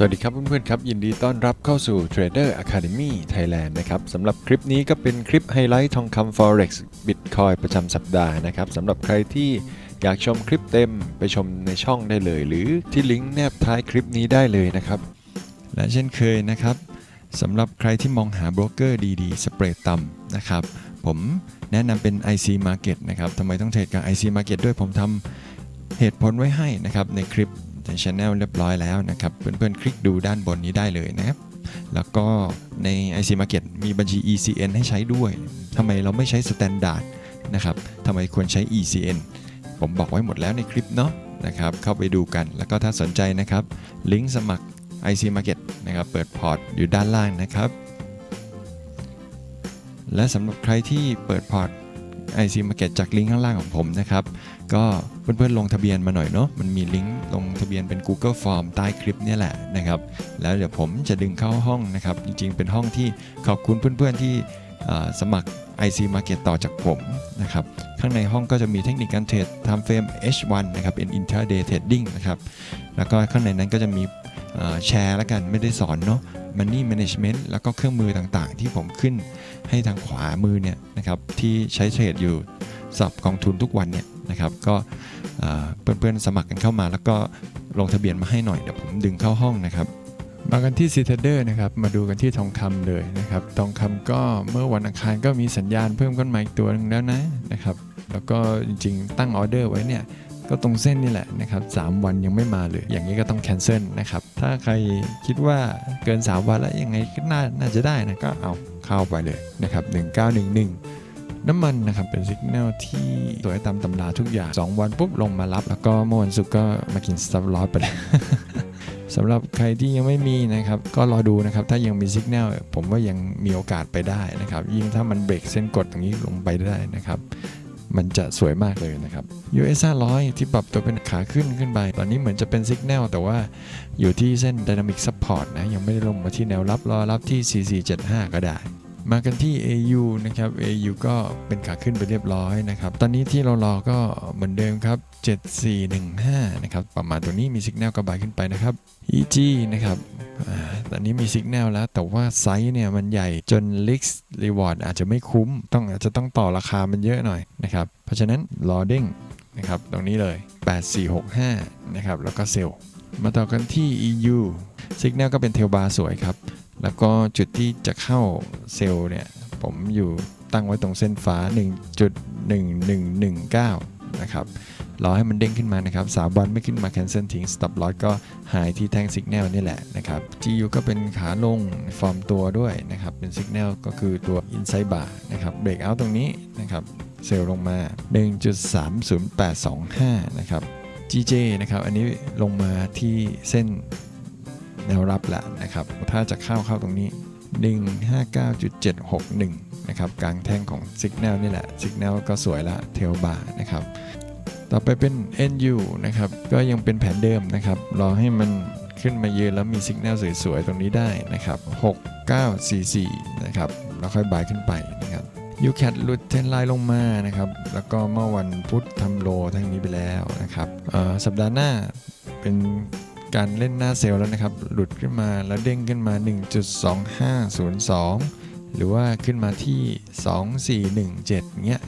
สวัสดีครับเพื่อนๆครับ ยินดีต้อนรับเข้าสู่ Trader Academy Thailand นะครับสำหรับคลิปนี้ก็เป็นคลิปไฮไลท์ทองคำ Forex Bitcoin ประจำสัปดาห์นะครับสำหรับใครที่อยากชมคลิปเต็มไปชมในช่องได้เลย หรือที่ลิงก์แนบท้ายคลิปนี้ได้เลยนะครับ และเช่นเคยนะครับสำหรับใครที่มองหาโบรกเกอร์ดีๆ สเปรดต่ำนะครับ ผมแนะนำเป็น IC Market นะครับทำไมต้องเทรดกับ IC Market ด้วยผมทำเหตุผลไว้ให้นะครับในคลิป ในช anel เรียบร้อยแล้วนะครับ เพื่อนๆ คลิกดูด้านบนนี้ได้เลยนะครับ แล้วก็ใน IC Market มีบัญชี ECN ให้ใช้ด้วยทำไมเราไม่ใช้ Standard นะครับทำไมควรใช้ ECN ผมบอกไว้หมดแล้วในคลิปเนาะนะครับ เข้าไปดูกัน แล้วก็ถ้าสนใจนะครับ ลิงก์สมัคร IC Market นะครับ เปิดพอร์ตอยู่ด้านล่างนะครับ และสำหรับใครที่เปิดพอร์ต IC Market จากลิงก์ข้างล่างของผมนะครับ ก็เพื่อนๆลงทะเบียนมาหน่อยเนาะมันมีลิงก์ลงทะเบียนเป็น Google Form ใต้คลิปนี่แหละนะครับ แล้วเดี๋ยวผมจะดึงเข้าห้องนะครับ จริงๆ เป็นห้องที่ขอบคุณเพื่อนๆที่สมัคร IC Market ต่อจากผมนะครับ ข้างในห้องก็จะมีเทคนิคการเทรด Time Frame H1 นะครับ เป็น Intraday Trading นะครับ แล้วก็ข้างในนั้นก็จะมีแชร์แล้วกันไม่ได้สอนเนาะ Money Management แล้วก็เครื่องมือต่างๆ ที่ผมขึ้นให้ทางขวามือเนี่ยนะครับที่ใช้เทรดอยู่สอบกองทุนทุกวันเนี่ยนะครับก็เพื่อนๆสมัครกันเข้ามา แล้วก็ลงทะเบียนมาให้หน่อยเดี๋ยวผมดึงเข้าห้องนะครับมากันที่ซีเทเดอร์นะครับมาดูกันที่ทองคำเลยนะครับทองคำก็เมื่อวันอังคารก็มีสัญญาณเพิ่มขึ้นมาอีกตัวหนึงแล้วนะนะครับแล้วก็จริงๆ ตั้งออเดอร์ไว้เนี่ย ก็ตรงเส้นนี่แหละนะครับ3วันยังไม่มาเลย อย่างนี้ก็ต้องแคนเซิลนะครับ ถ้าใครคิดว่าเกิน 3 วันแล้วยังไงก็น่าน่าจะได้นะก็เอาเข้าไปเลยนะครับ1911น้ำมันนะครับเป็นสัญญาณที่สวยตามตำราทุกอย่าง 2 วันปุ๊บลงมารับ แล้วก็เมื่อวันศุกร์ก็มากินสตัฟลอสไปเลยสำหรับใครที่ยังไม่มีนะครับ ก็รอดูนะครับ ถ้ายังมีสัญญาณผมว่ายังมีโอกาสไปได้นะครับ ยิ่งถ้ามันเบรกเส้นกดตรงนี้ลงไปได้นะครับ มันจะสวยมากเลยนะครับ US 500 ที่ปรับตัวเป็นขาขึ้นขึ้นไป ตอนนี้เหมือนจะเป็นสัญญาณแต่ว่าอยู่ที่เส้น Dynamic Support นะ ยังไม่ได้ลงมาที่แนวรับรอรับที่ 4475 ก็ได้ มากันที่ AU นะครับ AU ก็เป็นขาขึ้นไปเรียบร้อยนะครับ ตอนนี้ที่เรารอก็เหมือนเดิมครับ 7415 นะครับ ประมาณตัวนี้มีสัญญาณกระบายขึ้นไปนะครับ EG นะครับอตอนนี้มีสัญญาณแล้ว แต่ว่าไซส์เนี่ยมันใหญ่จน l i x Reward อาจจะไม่คุ้ม ต้องอาจจะต้องต่อราคามันเยอะหน่อยนะครับ เพราะฉะนั้นรอเด้งนะครับตรงนี้เลย 8465 นะครับ แล้วก็เซลมาต่อกันที่ EU สัญญาณก็เป็นเทลบาร์สวยครับ แล้วก็จุดที่จะเข้าเซลล์เนี่ย ผมอยู่ตั้งไว้ตรงเส้นฟ้า 1.1119 นะครับ รอให้มันเด้งขึ้นมานะครับสามวันไม่ขึ้นมา cancel ทิ้ง stop loss ก็หายที่แท่ง signal นี่แหละนะครับ GU ก็เป็นขาลงฟอร์มตัวด้วยนะครับ เป็น signal ก็คือตัว inside bar นะครับ break out ตรงนี้นะครับ เซลล์ลงมา 1.30825 นะครับ GJ นะครับ อันนี้ลงมาที่เส้น แนวรับแล้วนะครับ ถ้าจะเข้าเข้าตรงนี้ 159.761 นะครับ กลางแท่งของ Signal นี่แหละ Signal ก็สวยละเทลบาร์นะครับ ต่อไปเป็น NU นะครับ ก็ยังเป็นแผนเดิมนะครับ รอให้มันขึ้นมายืนแล้วมีสัญญาณสวยๆ ตรงนี้ได้นะครับ 6944 นะครับ แล้วค่อยบายขึ้นไปนะครับ UCAT หลุดเทนไลน์ลงมานะครับ แล้วก็เมื่อวันพุธทำโลทั้งนี้ไปแล้วนะครับอ่อสัปดาห์หน้าเป็น การเล่นหน้าเซลล์แล้วนะครับ หลุดขึ้นมาแล้วเด้งขึ้นมา 1.2502 หรือว่าขึ้นมาที่ 2417 เงี้ย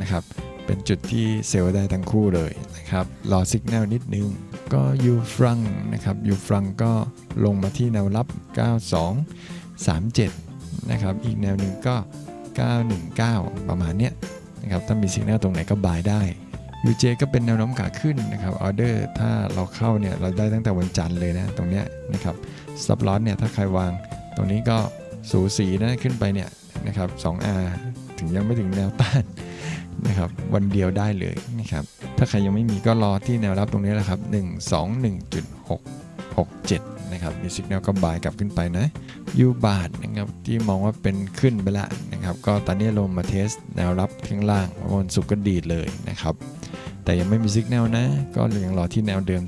นะครับ เป็นจุดที่เซลล์ได้ทั้งคู่เลยนะครับ รอสัญญาณนิดนึง ก็ยูฟรังนะครับยูฟรังก็ลงมาที่แนวรับ 9237 นะครับ อีกแนวหนึ่งก็ 919 ประมาณเนี้ยนะครับ ถ้ามีสัญญาณตรงไหนก็บายได้ UJ ก็เป็นแนวโน้มขาขึ้นนะครับออเดอร์ถ้าเราเข้าเนี่ยเราได้ตั้งแต่วันจันทร์เลยนะตรงเนี้ยนะครับซับลอสเนี่ยถ้าใครวาง ตรงนี้ก็สูสีนะขึ้นไปเนี่ยนะครับ 2R ถึงยังไม่ถึงแนวต้านนะครับวันเดียวได้เลยนะครับถ้าใครยังไม่มีก็รอที่แนวรับตรงนี้แหละครับ 121.667 นะครับมีสัญญาณก็บายกลับขึ้นไปนะยูบาทนะครับที่มองว่าเป็นขึ้นไปละนะครับก็ตอนนี้ลงมาเทสแนวรับข้างล่างวันศุกร์ก็ดีดเลยนะครับ แต่ยังไม่มีสัญญาณนะ ก็ยังรอที่แนวเดิม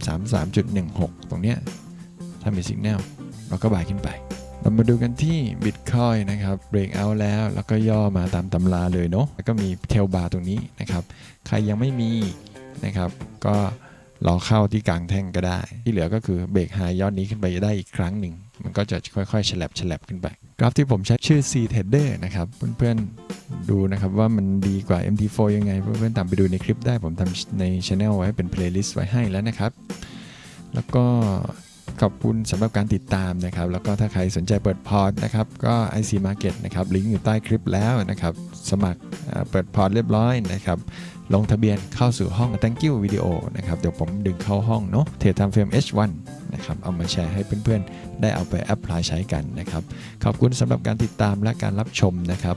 33.16 ตรงเนี้ยถ้ามีสัญญาณเราก็บ่ายขึ้นไป เรามาดูกันที่ Bitcoin นะครับ break out แล้ว แล้วก็ย่อมาตามตำราเลยเนาะแล้วก็มีเทลบาร์ตรงนี้นะครับ ใครยังไม่มีนะครับ ก็รอเข้าที่กลางแท่งก็ได้ ที่เหลือก็คือเบรกไฮยอดนี้ขึ้นไปได้อีกครั้งหนึ่ง มันก็จะค่อยๆฉลับฉลับขึ้นไป กราฟที่ผมใช้ชื่อ C Trader นะครับ เพื่อนๆ ดูนะครับว่ามันดีกว่า MT4 ยังไง เพื่อนๆตามไปดูในคลิปได้ผมทำใน Channel ไว้เป็น playlist ไว้ให้แล้วนะครับ แล้วก็ขอบคุณสำหรับการติดตามนะครับ แล้วก็ถ้าใครสนใจเปิดพอร์ตนะครับ ก็ IC Market นะครับลิงก์อยู่ใต้คลิปแล้วนะครับ สมัครเปิดพอร์ตเรียบร้อยนะครับ ลงทะเบียนเข้าสู่ห้อง Thank you วิดีโอนะครับ เดี๋ยวผมดึงเข้าห้องเนาะเทรดทำเฟรม H1 นะครับ เอามาแชร์ให้เพื่อนๆ ได้เอาไปแอพพลายใช้กันนะครับ ขอบคุณสำหรับการติดตามและการรับชมนะครับ